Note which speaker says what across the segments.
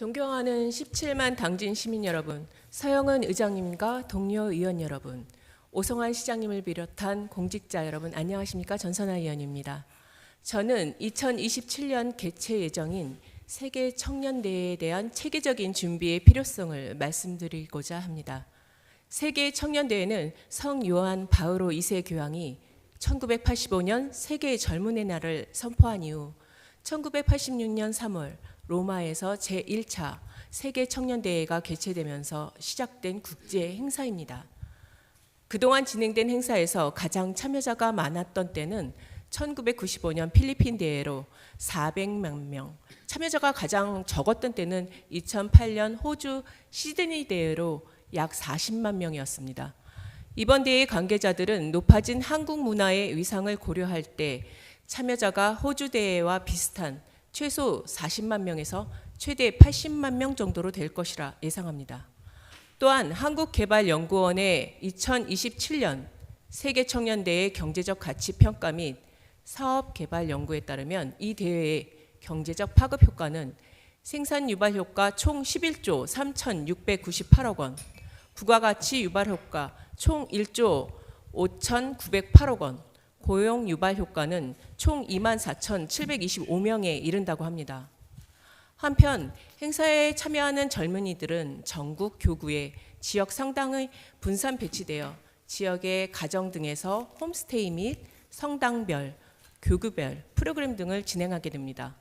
Speaker 1: 존경하는 17만 당진 시민 여러분, 서영은 의장님과 동료 의원 여러분, 오성환 시장님을 비롯한 공직자 여러분 안녕하십니까? 전선아 의원입니다. 저는 2027년 개최 예정인 세계 청년대회에 대한 체계적인 준비의 필요성을 말씀드리고자 합니다. 세계 청년대회는 성 요한 바오로 2세 교황이 1985년 세계 젊은의 날을 선포한 이후 1986년 3월 로마에서 제1차 세계 청년대회가 개최되면서 시작된 국제 행사입니다. 그동안 진행된 행사에서 가장 참여자가 많았던 때는 1995년 필리핀 대회로 400만 명, 참여자가 가장 적었던 때는 2008년 호주 시드니 대회로 약 40만 명이었습니다. 이번 대회 관계자들은 높아진 한국 문화의 위상을 고려할 때 참여자가 호주 대회와 비슷한 최소 40만 명에서 최대 80만 명 정도로 될 것이라 예상합니다. 또한 한국개발연구원의 2027년 세계 청년대회 경제적 가치 평가 및 사업 개발 연구에 따르면 이 대회의 경제적 파급 효과는 생산 유발 효과 총 11조 3,698억 원, 부가가치 유발 효과 총 1조 5,908억 원, 고용 유발 효과는 총 24,725명에 이른다고 합니다. 한편 행사에 참여하는 젊은이들은 전국 교구에 지역 상당의 분산 배치되어 지역의 가정 등에서 홈스테이 및 성당별, 교구별 프로그램 등을 진행하게 됩니다.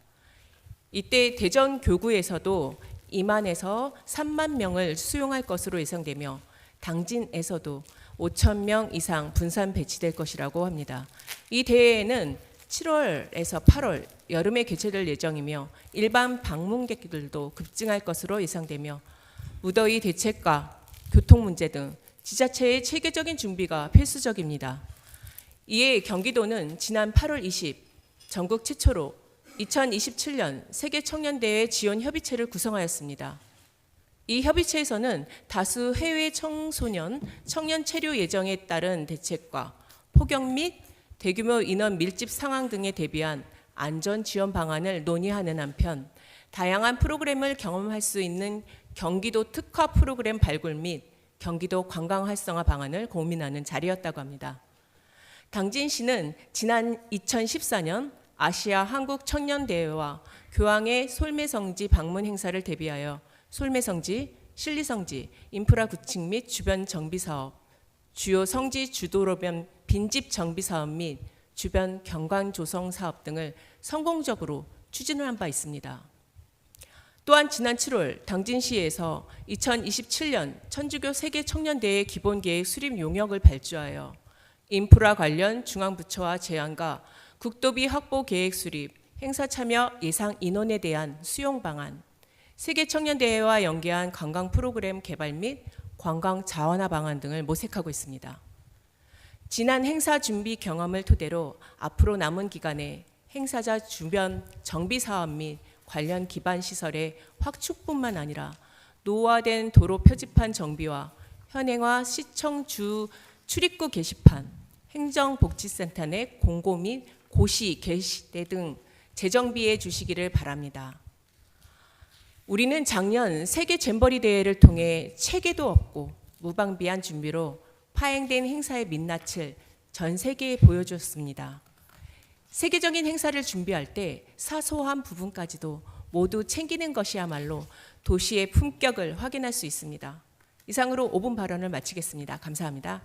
Speaker 1: 이때 대전 교구에서도 2만에서 3만 명을 수용할 것으로 예상되며 당진에서도 5천 명 이상 분산 배치될 것이라고 합니다. 이 대회는 7월에서 8월 여름에 개최될 예정이며 일반 방문객들도 급증할 것으로 예상되며 무더위 대책과 교통 문제 등 지자체의 체계적인 준비가 필수적입니다. 이에 경기도는 지난 8월 20 전국 최초로 2027년 세계 청년대회 지원 협의체를 구성하였습니다. 이 협의체에서는 다수 해외 청소년 청년 체류 예정에 따른 대책과 폭염 및 대규모 인원 밀집 상황 등에 대비한 안전 지원 방안을 논의하는 한편 다양한 프로그램을 경험할 수 있는 경기도 특화 프로그램 발굴 및 경기도 관광 활성화 방안을 고민하는 자리였다고 합니다. 당진시는 지난 2014년 아시아 한국 청년 대회와 교황의 솔매성지 방문 행사를 대비하여 솔매성지, 실리성지, 인프라 구축 및 주변 정비 사업, 주요 성지 주도로변 빈집 정비 사업 및 주변 경관 조성 사업 등을 성공적으로 추진을 한 바 있습니다. 또한 지난 7월 당진시에서 2027년 천주교 세계 청년대회 기본계획 수립 용역을 발주하여 인프라 관련 중앙부처와 제안과 국도비 확보 계획 수립, 행사 참여 예상 인원에 대한 수용 방안, 세계 청년대회와 연계한 관광 프로그램 개발 및 관광 자원화 방안 등을 모색하고 있습니다. 지난 행사 준비 경험을 토대로 앞으로 남은 기간에 행사자 주변 정비 사업 및 관련 기반 시설의 확충뿐만 아니라 노후화된 도로 표지판 정비와 현행화 시청 주 출입구 게시판, 행정복지센터 내 공고 및 고시 게시대 등 재정비해 주시기를 바랍니다. 우리는 작년 세계 잼버리 대회를 통해 체계도 없고 무방비한 준비로 파행된 행사의 민낯을 전 세계에 보여주었습니다. 세계적인 행사를 준비할 때 사소한 부분까지도 모두 챙기는 것이야말로 도시의 품격을 확인할 수 있습니다. 이상으로 5분 발언을 마치겠습니다. 감사합니다.